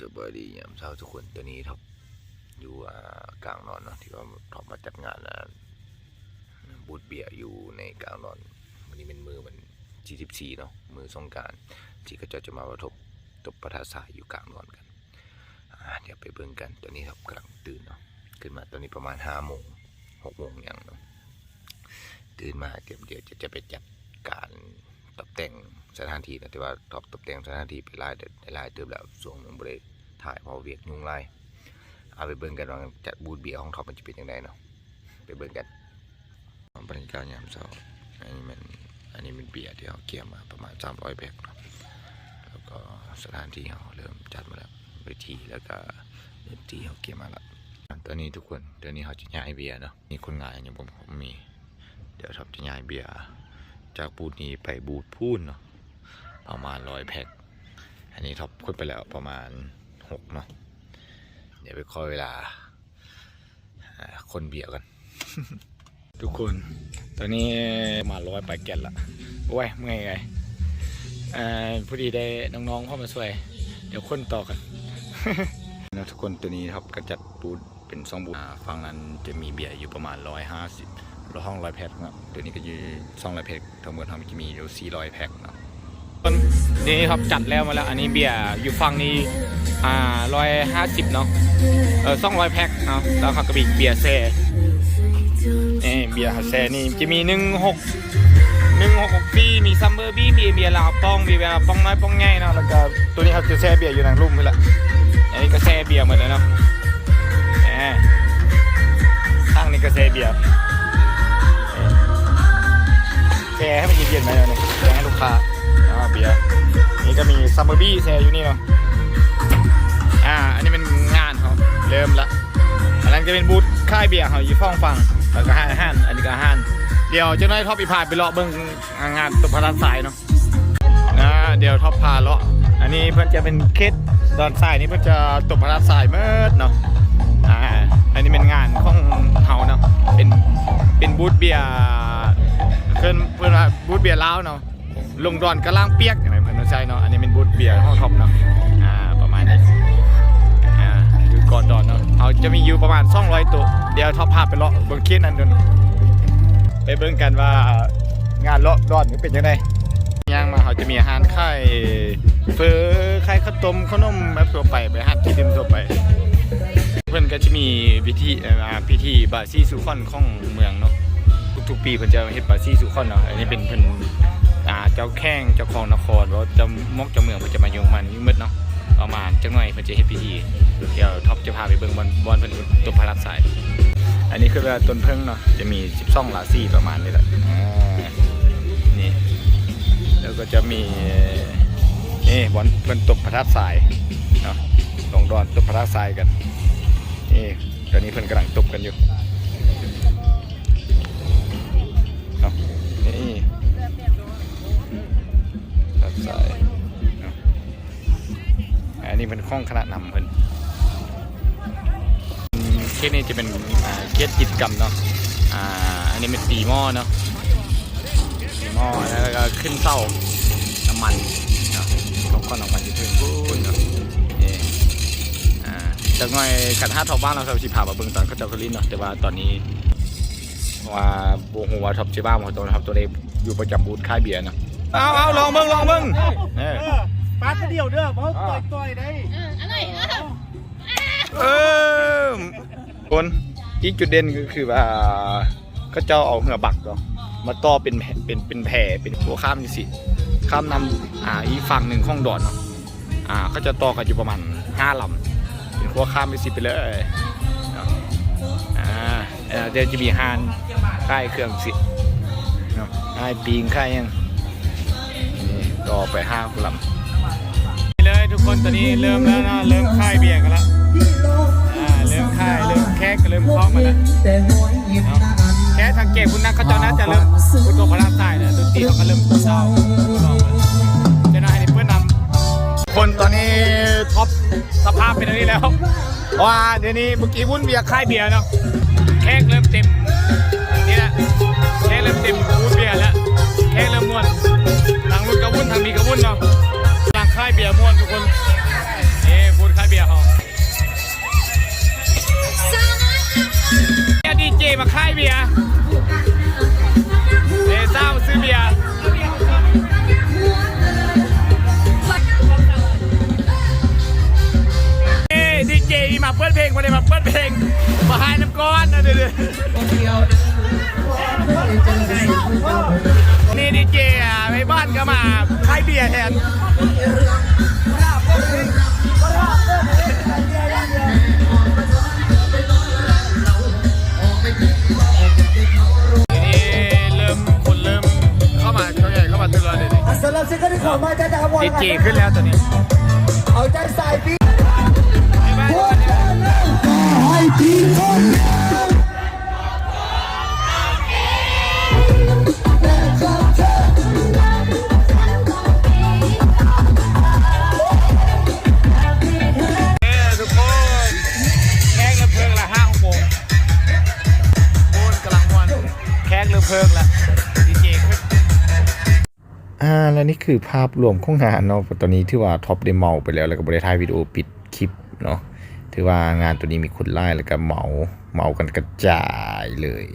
สบายดียามเช้าทุกคนตัวนี้ท็อปอยู่กลางนอนเนาะที่ว่าท็อปมาจัดงานอ่าบูธเบียร์อยู่ในกลางนอน วันนี้เป็นมือมัน44เนาะมือสงการที่ก็จะจะมาประทบตบประทาสายอยู่กลางนอนกันเดี๋ยวไปเบิ่งกันตัวนี้ท็อปกำลังตื่นเนาะขึ้นมาตอนนี้ประมาณ5โมง6โมงอย่างเนาะตื่นมาเดี๋ยวเดี๋ยวจะจะไปจัดการ ตกแต่งสถานที่นะแต่ว่าท็อปตกแต่งสถานที่ไปหลายเดือนหลายเติมแล้วช่วงหนึงบ่ได้ถ่ายพราะเวียกยุ่งหลายเอาไปเบิ่งกันว่าจัดบูธเบียร์ของท็อปมันจะเป็นยังไงเนาะไปเบิ่งกันบรรยากาศยามเช้าอันนี้มันอันนี้เป็นเบียร์ที่เราเกี่ยมมาประมาณ 300แพ็คเนาะแล้วก็สถานที่เราเริ่มจัดมาแล้วเวทีแล้วก็ดนตรีเราเกี่ยมมาแล้วตอนนี้ทุกคนเดี๋ยวนี้เขาจะย้ายเบียร์เนาะนี่คนงานอย่างผมผมมี เดี๋ยวท็อปจะย้ายเบียร์ จากบูธนี้ไปบูธพูนเนาะประมาณร้อยแพ็คอันนี้ท็อปขึ้นไปแล้วประมาณหกเนาะเดี๋ยวไปคอยเวลา คนเบียร์กัน ทุกคน ตอนนี้มาร้อยไปแกนละโอ้ยเมื่อยไงเอ่อพอดีได้น้องๆเข้ามาช่วย เดี๋ยวคนต่อกันนะทุกคนตัวนี้ครับก็จัดบูธเป็นสองบูธฝั่งนั้นจะมีเบียร์อยู่ประมาณร้อยห้าสิบ ห้องร้อยแพ็คเนาะตัวนี้ก็อยู่สองร้อยแพ็คทั้งหมดทั้งจะมีอยู่สี่ร้อยแพ็คเนาะนี่ครับจัดแล้วมาแล้ว อันนี้เบียร์อยู่ฝั่งนี้อ่าร้อยห้าสิบเนาะเออสองร้อยแพ็คเนาะแล้วเขาก็มีเบียร์แซ่นี่เบียร์แซ่นี่จะมีหนึ่งหกหนึ่งหกหกปีมีซัมเบอร์บี้มีเบียร์ลาวป้องมีเบียร์ป้องน้อยป้องง่ายเนาะแล้วก็ตัวนี้เขาจะแซ่เบียร์อยู่ในรุ่มนี่แหละอันนี้ก็แซ่เบียร์หมดเลยเนาะแหมข้างนี้ก็แซ่เบียร์ แซ่ให้มันเย็นๆไปเลยเนี่ยแซ่ให้ลูกค้าอ่าเบียร์นี่ก็มีซัมเบอร์บี้แซ่อยู่นี่เนาะอ่าอันนี้เป็นงานเขาเริ่มละอันนั้นจะเป็นบูธค่ายเบียร์เขาอยู่ฟ้องฟังแล้วก็ห้านอาหารอันนี้ก็อาหารเดี๋ยวจ้าหน้ที่ท็อปอีพายไปเลาะเบิ่งงานตุพรันสายเนาะนะเดี๋ยวท็อปพาเลาะอันนี้เพิ่อนจะเป็นเคสดอนทรายนี่เพิ่อนจะตบพระราชสายเมิดเนาะอ่าอันนี้เป็นงานของเฮาเนาะเป็นเป็นบูธเบียร์ นเพิ่นว่าบูธเบียร์ลาวเนาะลงดอนกระล่างเปียกอย่างไรเพิ่นใช่เนาะอันนี้เป็นบูธเบียร์ของท็อปเนาะอ่าประมาณนี้อ่าอยู่ก่อนดอนเนาะเขาจะมีอยู่ประมาณ200ตัวเดี๋ยวท็อปพาไปเลาะเบิ่งเคสนั้นเดินไปเบิ่งกันว่างานเลาะดอนมันเป็นยังไงย่างมาเขาจะมีอาหารไข่เฟอไข่ข้าวต้มขนมแบบทั่วไปไปหัดที่ดิมทั่วไป เพื่อนก็จะมีพิธีพิธีบาซีสุคอนของเมืองเนาะ ทุกๆปีเพิ่นจะเฮ็ดบาซีสุคอนเนาะอันนี้เป็นเพิ่นอ่าเจ้าแข้งเจ้าของนครว่าเจ้ามอกเจ้าเมืองเพิ่นจะมาอยู่มันมืดเนาะประมาณจังหน่อยเพิ่นจะเฮ็ดพิธีเดี๋ยวท็อปจะพาไปเบิ่งบอลบอลเพิ่นตบพระรับสาย อันนี้คือว่าต้นเพิ่งเนาะจะมี12ลาซี่ประมาณนี้แหละอ่านี่แล้วก็จะมีนี่บอลเพิ่นตบพระทัดทรายเนาะลงดอนตบพระทัดทรายกันนี่ตอนนี้เพิ่นกำลังตบกันอยู่ ข้องคณะนำเพิ่นอืมเคสนี้จะเป็นอ่าเคสกิจกรรมเนาะอ่าอันนี้เป็นตีหม้อเนาะหม้อแล้วก็ขึ้นเต้าน้ำมันเนาะเขาก็น้ำมันอยู่ถึงพูนเนาะนี่อ่าจากหน่อยขันห้าท็อปบ้านเราเราสิพามาเบิ่งตอนเขาเจ้าคลินเนาะแต่ว่าตอนนี้ว่าโบหัวท็อปเจ้าบ้านของตัวท็อปตัวเองอยู่ประจำบูธค่ายเบียร์เนาะเอาเอาลองเบิ่งลองเบิ่งเออเออปาดเดียวเด้อเพราะต่อยต่อยได้ เออคนอีกจุดเด่นก็คือว่าเขาเจ้าเอาเหือบักเนาะมาต่อเป็นแผ่เป็นเป็นแผ่เป็นหัวข้ามนี่สิข้ามนำอ่าอีกฝั่งหนึ่งห้องดอนเนาะอ่าก็จะต่อกันอยู่ประมาณห้าลำเป็นขั้วข้ามไปสิไปเลยเนาะอ่าเดี๋ยวจะมีฮานค่ายเครื่องสิค่ายปีงค่ายยังนี่ต่อไปห้าลำ คนตอนนี้เริ่มแล้วนะเริ่มค่ายเบียร์กันแล้วอ่าเริ่มค่ายเริ่มแคกเริ่มคล้องมาแล้วเนาะแค่สังเกตคุณนักเขาเจ้าน่าจะเริ่มคุณตัวพระราชใต้เนี่ยดนตรีเขาก็เริ่มเศร้าลองมาเจะนายนี่เพื่อนนำคนตอนนี้ท็อปสภาพเป็นอันนี้แล้วว่าเดี๋ยวนี้เมื่อกี้วุ้นเบียร์ค่ายเบียร์เนาะแขกเริ่มเต็มนี่แหละแขกเริ่มเต็มวุ้นเบียร์แล้วแขกเริ่มม่วนทางวุ้นกับวุ้นทางนี้กับวุ้นเนาะ ค่ายเบียร์ม่วนทุกคนนี่คายเบียร์เขาดีเจมาคายเบียร์เอเจ้าซื้อเบียร์ดีเจมาเปิดเพลงมาเลยมาเปิดเพลงมาให้น้ำก้อนนะเดี๋ยวนี่ดีเจ หรับซิงเกิลที่ขอมาจะจากวันดีเจขึ้นแล้วตอนนี้ เอาใจใส่พี่ และนี่คือภาพรวมของงานเนาะตอนนี้ถือว่าท็อปได้เมาไปแล้ว แล้วก็บริทายวิดีโอปิดคลิปเนาะถือว่างานตัวนี้มีคนไล่แล้วก็เมาเมากันกระจายเลย